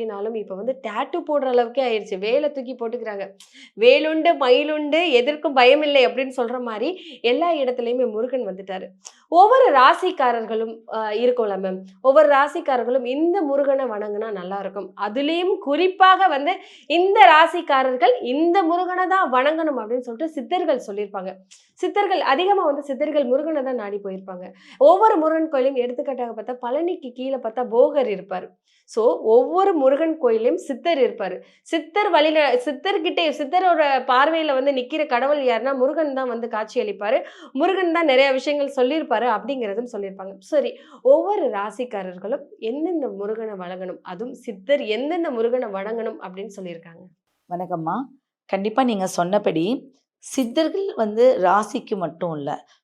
கையிலனாலும் இப்போ வந்து டேட்டு போடுற அளவுக்கே ஆயிடுச்சு வேலை தூக்கி போட்டுக்கிறாங்க. வேலுண்டு மயிலுண்டு எதற்கும் பயம் இல்லை அப்படின்னு சொல்ற மாதிரி எல்லா இடத்துலையுமே முருகன் வந்துட்டாரு. ஒவ்வொரு ராசிக்காரர்களும் இருக்கும்ல மேம் ஒவ்வொரு ராசிக்காரர்களும் இந்த முருகனை வணங்கினா நல்லா இருக்கும். அதுலேயும் குறிப்பாக வந்து இந்த ராசிக்காரர்கள் இந்த முருகனை தான் வணங்கணும் அப்படின்னு சொல்லிட்டு சித்தர்கள் சொல்லியிருப்பாங்க. சித்தர்கள் அதிகமாக வந்து சித்தர்கள் முருகனை தான் நாடி போயிருப்பாங்க. ஒவ்வொரு முருகன் கோயிலையும் எடுத்துக்காட்டாக பார்த்தா பழனிக்கு கீழே பார்த்தா போகர் இருப்பார். ஸோ ஒவ்வொரு முருகன் கோயிலையும் சித்தர் இருப்பார். சித்தர் வழியில சித்தர்கிட்டே சித்தரோட பார்வையில் வந்து நிற்கிற கடவுள் யாருன்னா முருகன் தான் வந்து காட்சி அளிப்பார். முருகன் தான் நிறைய விஷயங்கள் சொல்லியிருப்பார். அப்படிங்கிறதும் சொல்லியிருப்பாங்க. சரி ஒவ்வொரு ராசிக்காரர்களும் எந்தெந்த முருகனை வணங்கணும்? அதுவும் சித்தர் எந்தெந்த முருகனை வணங்கணும் அப்படின்னு சொல்லியிருக்காங்க. வணக்கம்மா. கண்டிப்பாக நீங்கள் சொன்னபடி சித்தர்கள் வந்து ராசிக்கு மட்டும் இல்லை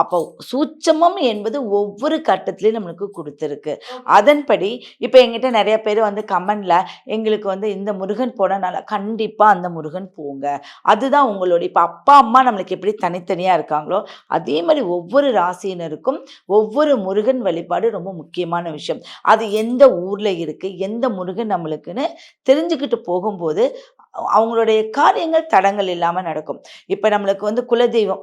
அப்போ சூட்சமம் என்பது ஒவ்வொரு கட்டத்திலையும் நம்மளுக்கு கொடுத்துருக்கு. அதன்படி இப்போ எங்கிட்ட நிறைய பேர் வந்து கமெண்ட்ல எங்களுக்கு வந்து இந்த முருகன் போனனால கண்டிப்பாக அந்த முருகன் போங்க. அதுதான் உங்களுடைய இப்போ அப்பா அம்மா நம்மளுக்கு எப்படி தனித்தனியாக இருக்காங்களோ அதே மாதிரி ஒவ்வொரு ராசியினருக்கும் ஒவ்வொரு முருகன் வழிபாடு ரொம்ப முக்கியமான விஷயம். அது எந்த ஊரில் இருக்குது எந்த முருகன் நம்மளுக்குன்னு தெரிஞ்சுக்கிட்டு போகும்போது அவங்களுடைய காரியங்கள் தடங்கள் இல்லாமல் நடக்கும். இப்போ நம்மளுக்கு வந்து குலதெய்வம்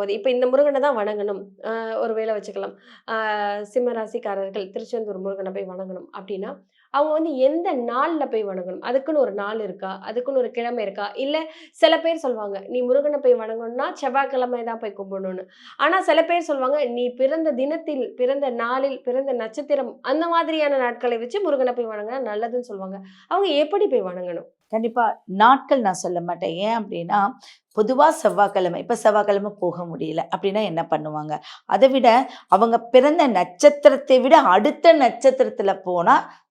போது இப்போ இந்த முருகனை தான் வணங்கணும். ஒரு வேளை வச்சுக்கலாம். சிம்மராசிக்காரர்கள் சிம்ம ராசிக்காரர்கள் திருச்செந்தூர் முருகனை போய் வணங்கணும் அப்படின்னா அவங்க வந்து எந்த நாளில் போய் வணங்கணும்? அதுக்குன்னு ஒரு நாள் இருக்கா? அதுக்குன்னு ஒரு கிழமை இருக்கா? இல்லை சில பேர் சொல்லுவாங்க நீ முருகனை போய் வணங்கணும்னா செவ்வாய்க்கிழமை தான் போய் கும்பிடணும்னு. ஆனால் சில பேர் சொல்லுவாங்க நீ பிறந்த தினத்தில் பிறந்த நாளில் பிறந்த நட்சத்திரம் அந்த மாதிரியான நாட்களை வச்சு முருகனை போய் வணங்கினா நல்லதுன்னு சொல்லுவாங்க அவங்க எப்படி போய் வணங்கணும்? கண்டிப்பாக நாட்கள் நான் சொல்ல மாட்டேன். ஏன் அப்படின்னா பொதுவாக செவ்வாய்க்கிழமை இப்போ செவ்வாய்க்கிழமை போக முடியல அப்படின்னா என்ன பண்ணுவாங்க? அதை விட அவங்க பிறந்த நட்சத்திரத்தை விட அடுத்த நட்சத்திரத்தில் போனால்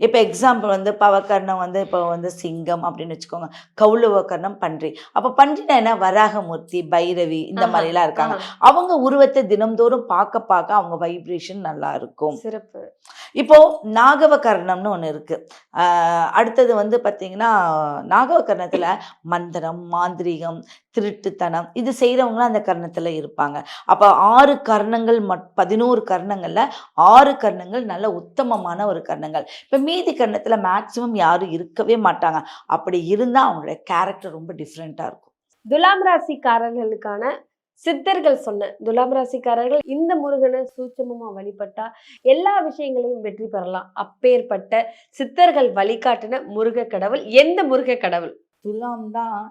இப்போ எக்ஸாம்பிள் வந்து பவக்கர்ணம் வந்து இப்போ வந்து சிங்கம் அப்படின்னு வச்சுக்கோங்க. கௌளவக்கர்ணம் பன்றி. அப்போ பன்றினா என்ன? வராகமூர்த்தி பைரவி இந்த. மாதிரிலாம் இருக்காங்க. அவங்க உருவத்தை தினம்தோறும் பார்க்க பார்க்க அவங்க வைப்ரேஷன் நல்லா இருக்கும். சிறப்பு. இப்போ நாகவகர்ணம்னு ஒன்று இருக்கு. அடுத்தது வந்து பார்த்தீங்கன்னா நாகவகர்ணத்தில் மந்திரம் மாந்திரீகம் திருட்டுத்தனம். இது செய்கிறவங்களும் அந்த கர்ணத்தில் இருப்பாங்க. அப்போ ஆறு கர்ணங்கள் மட் பதினோரு கர்ணங்களில் ஆறு கர்ணங்கள் நல்ல உத்தமமான ஒரு கர்ணங்கள். இப்போ மீதி கர்ணத்தில் மேக்ஸிமம் யாரும் இருக்கவே மாட்டாங்க. அப்படி இருந்தால் அவங்களுடைய கேரக்டர் ரொம்ப டிஃப்ரெண்ட்டாக இருக்கும். துலாம் ராசிக்காரர்களுக்கான சித்தர்கள் சொன்ன துலாம் ராசிக்காரர்கள் இந்த முருகனை சூட்சமமா வழிபட்டா எல்லா விஷயங்களையும் வெற்றி பெறலாம். அப்பேற்பட்ட சித்தர்கள் வழிகாட்டின முருக கடவுள் எந்த முருக கடவுள் துலாம் தான்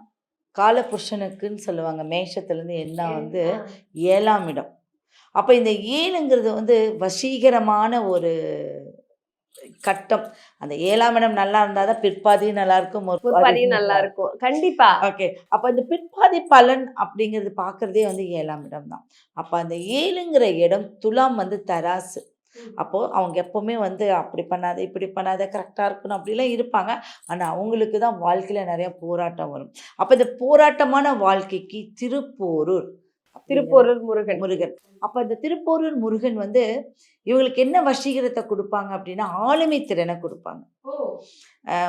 காலபுருஷனுக்குன்னு சொல்லுவாங்க. மேஷத்துலேருந்து என்ன வந்து ஏழாம் இடம். அப்போ இந்த ஏழுங்கிறது வந்து வசீகரமான ஒரு கட்டம். அந்த ஏழாம் இடம் நல்லா இருந்தால் தான் பிற்பாதியும் நல்லா இருக்கும் முற்பாதியும் நல்லா இருக்கும். கண்டிப்பா. ஓகே. அப்போ இந்த பிற்பாதி பலன் அப்படிங்கிறது பார்க்குறதே வந்து ஏழாம் இடம் தான். அப்போ அந்த ஏழுங்கிற இடம் துலாம் வந்து தராசு. அப்போது அவங்க எப்போவுமே வந்து அப்படி பண்ணாத இப்படி பண்ணாத கரெக்டாக இருக்கணும் அப்படிலாம் இருப்பாங்க. ஆனால் அவங்களுக்கு தான் வாழ்க்கையில் நிறைய போராட்டம் வரும். அப்போ இந்த போராட்டமான வாழ்க்கைக்கு திருப்போரூர் திருப்போரூர் முருகன். முருகன். அப்போ அந்த திருப்போரூர் முருகன் வந்து இவங்களுக்கு என்ன வசீகரத்தை கொடுப்பாங்க அப்படின்னா ஆளுமை திறனை கொடுப்பாங்க.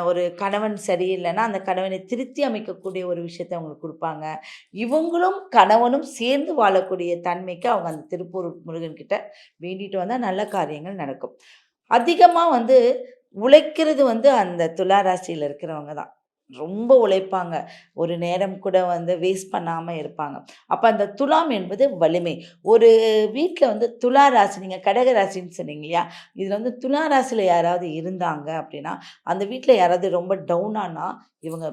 ஒரு கணவன் சரியில்லைன்னா அந்த கணவனை திருத்தி அமைக்கக்கூடிய ஒரு விஷயத்தை அவங்களுக்கு கொடுப்பாங்க. இவங்களும் கணவனும் சேர்ந்து வாழக்கூடிய தன்மைக்கு அவங்க அந்த திருப்பூர் முருகன் கிட்ட வேண்டிட்டு வந்தால் நல்ல காரியங்கள் நடக்கும். அதிகமாக வந்து உழைக்கிறது வந்து அந்த துலா ராசியில் இருக்கிறவங்க தான். ரொம்ப உழைப்பாங்க. ஒரு நேரம் கூட வந்து வேஸ்ட் பண்ணாமல் இருப்பாங்க. அப்போ அந்த துலாம் என்பது வலிமை. ஒரு வீட்டில் வந்து துலா ராசி நீங்கள் கடக ராசின்னு சொன்னீங்க இல்லையா? இதில் வந்து துலா ராசியில் யாராவது இருந்தாங்க அப்படின்னா அந்த வீட்டில் யாராவது ரொம்ப டவுன் இவங்க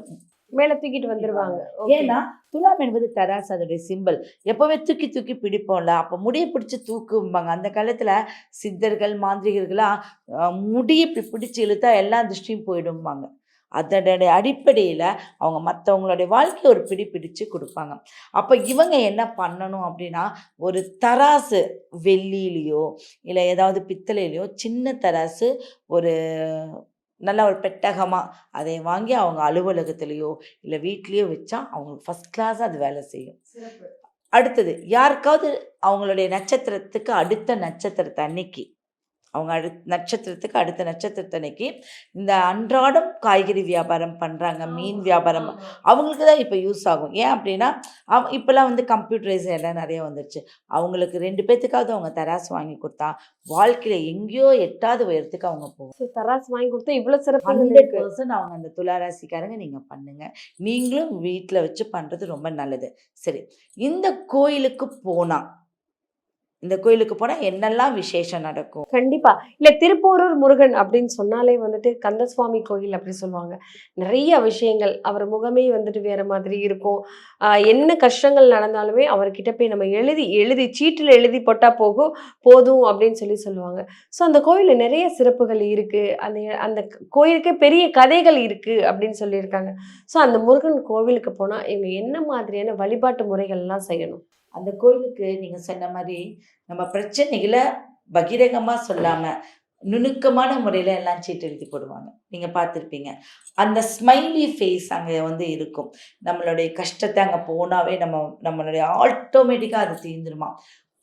மேல தூக்கிட்டு வந்துருவாங்க. Okay. ஏன்னா துலாம் என்பது தராசு அதோடைய சிம்பிள் எப்போவே தூக்கி தூக்கி பிடிப்போம்ல அப்போ முடியை பிடிச்சி தூக்கும்பாங்க. அந்த காலத்தில் சித்தர்கள் மாந்திரிகர்களாம் அஹ், முடியை இப்படி பிடிச்சி இழுத்தா எல்லா திருஷ்டியும் போயிடும்பாங்க. அதனுடைய அடிப்படையில் அவங்க மற்றவங்களுடைய வாழ்க்கையை ஒரு பிடி பிடிச்சு கொடுப்பாங்க. அப்போ இவங்க என்ன பண்ணணும் அப்படின்னா ஒரு தராசு வெள்ளியிலையோ இல்லை ஏதாவது பித்தளையிலையோ சின்ன தராசு ஒரு நல்ல ஒரு பெட்டகமாக அதை வாங்கி அவங்க அலுவலகத்திலேயோ இல்லை வீட்லேயோ வச்சா அவங்களுக்கு ஃபஸ்ட் கிளாஸ் அது வேலை செய்யும். அடுத்தது யாருக்காவது அவங்களுடைய நட்சத்திரத்துக்கு அடுத்த நட்சத்திரத்தை அன்னைக்கு அவங்க அடு நட்சத்திரத்துக்கு அடுத்த நட்சத்திரத்தன்னைக்கு இந்த அன்றாடம் காய்கறி வியாபாரம் பண்ணுறாங்க மீன் வியாபாரம் அவங்களுக்கு தான் இப்போ யூஸ் ஆகும். ஏன் அப்படின்னா அவ இப்போல்லாம் வந்து கம்ப்யூட்டரைஸ் எல்லாம் நிறைய வந்துருச்சு. அவங்களுக்கு ரெண்டு பேர்த்துக்காவது அவங்க தராசு வாங்கி கொடுத்தா வாழ்க்கையில் எங்கேயோ எட்டாவது உயரத்துக்கு அவங்க போகும் தராசு வாங்கி கொடுத்தா இவ்வளவு சிறப்பு ஹண்ட்ரட் பர்சன்ட் அவங்க அந்த துளாராசிக்காரங்க நீங்கள் பண்ணுங்க. நீங்களும் வீட்டில் வச்சு பண்ணுறது ரொம்ப நல்லது. சரி இந்த கோயிலுக்கு போனால் இந்த கோயிலுக்கு போனால் என்னெல்லாம் விசேஷம் நடக்கும்? கண்டிப்பா. இல்ல திருப்போரூர் முருகன் அப்படின்னு சொன்னாலே வந்துட்டு கந்தசுவாமி கோயில் அப்படி சொல்லுவாங்க. நிறைய விஷயங்கள். அவர் முகமே வந்துட்டு வேற மாதிரி இருக்கும். என்ன கஷ்டங்கள் நடந்தாலுமே அவர்கிட்ட போய் நம்ம எழுதி எழுதி சீட்டில் எழுதி போட்டா போகும் போதும் அப்படின்னு சொல்லி சொல்லுவாங்க. ஸோ அந்த கோயிலில் நிறைய சிறப்புகள் இருக்கு. அந்த அந்த கோயிலுக்கே பெரிய கதைகள் இருக்கு அப்படின்னு சொல்லியிருக்காங்க. ஸோ அந்த முருகன் கோவிலுக்கு போனா இவங்க என்ன மாதிரியான வழிபாட்டு முறைகள்லாம் செய்யணும்? அந்த கோயிலுக்கு நீங்கள் சொன்ன மாதிரி நம்ம பிரச்சனைகளை பகிரங்கமாக சொல்லாமல் நுணுக்கமான முறையில் எல்லாம் சீட்டு எழுதி போடுவாங்க. நீங்கள் பார்த்துருப்பீங்க. அந்த ஸ்மைலி ஃபேஸ் அங்கே வந்து இருக்கும். நம்மளுடைய கஷ்டத்தை அங்கே போனாவே நம்ம நம்மளுடைய ஆட்டோமேட்டிக்காக அது தீர்ந்துருமா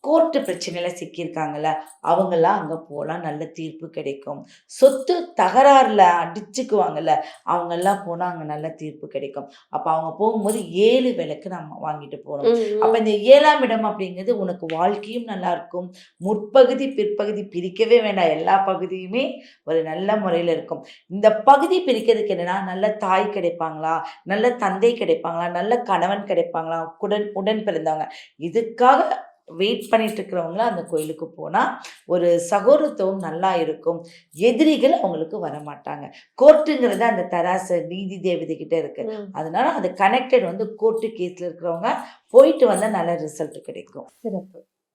கோர்ட்டு பிரச்சனையில சிக்கியிருக்காங்கல்ல அவங்கெல்லாம் அங்கே போகலாம் நல்ல தீர்ப்பு கிடைக்கும். சொத்து தகராறில் அடிச்சுக்குவாங்கல்ல அவங்கெல்லாம் போனால் அங்கே நல்ல தீர்ப்பு கிடைக்கும். அப்போ அவங்க போகும்போது ஏழு விளக்கு நம்ம வாங்கிட்டு போகணும். அப்ப இந்த ஏழாம் இடம் அப்படிங்கிறது உனக்கு வாழ்க்கையும் நல்லா இருக்கும். முற்பகுதி பிற்பகுதி பிரிக்கவே வேண்டாம். எல்லா பகுதியுமே ஒரு நல்ல முறையில் இருக்கும். இந்த பகுதி பிரிக்கிறதுக்கு என்னன்னா நல்ல தாய் கிடைப்பாங்களா? நல்ல தந்தை கிடைப்பாங்களா? நல்ல கணவன் கிடைப்பாங்களா? உடன் உடன் பிறந்தவங்க. இதுக்காக வெயிட் பண்ணிட்டு இருக்கிறவங்களாம் அந்த கோயிலுக்கு போனால் ஒரு சகோதரத்துவம் நல்லா இருக்கும். எதிரிகள் அவங்களுக்கு வரமாட்டாங்க. கோர்ட்டுங்கிறது அந்த தராசு நீதி தேவதை கிட்ட இருக்கு அதனால அது கனெக்டட் வந்து கோர்ட்டு கேஸில் இருக்கிறவங்க போயிட்டு வந்தால் நல்ல ரிசல்ட் கிடைக்கும். சிறப்பு.